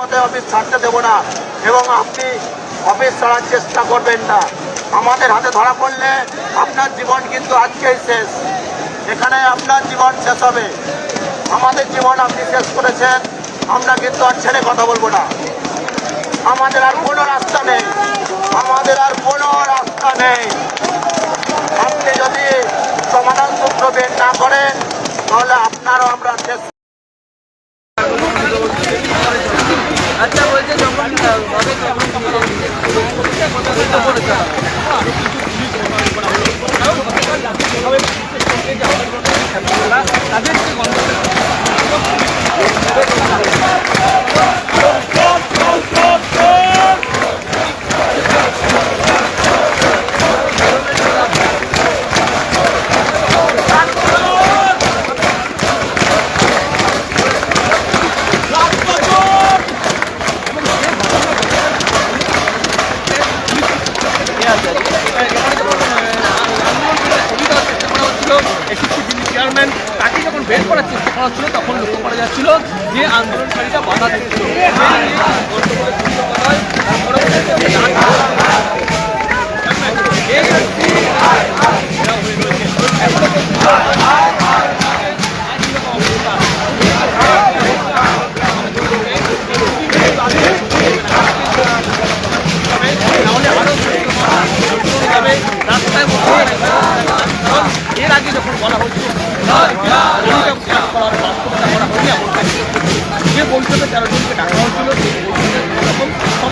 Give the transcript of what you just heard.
পথে অফিস ছাড়তে দেবো না এবং আপনি অফিস ছাড়ার চেষ্টা করবেন না। আমাদের হাতে ধরা পড়লে আপনার জীবন কিন্তু আজকেই শেষ। এখানে আপনার জীবন শেষ হবে। আমাদের জীবন আপনি শেষ করেছেন। আমরা কিন্তু আর ছেড়ে কথা বলব না। আমাদের আর কোনো রাস্তা নেই। আমাদের আর কোনো রাস্তা নেই। আপনি যদি সমাধান সূত্র বের না করেন, তাহলে আপনারও আমরা শেষ যখন চেয়ারম্যান তাকে যখন বের করার চেষ্টা করা হচ্ছিল, তখন লক্ষ্য করা যাচ্ছিল যে আন্দোলনকারীরা বাধা দিচ্ছিল আগে যখন বলা হচ্ছে যে বৈঠকে তেরো জনকে ডাকা হচ্ছিল সেই বৈঠকে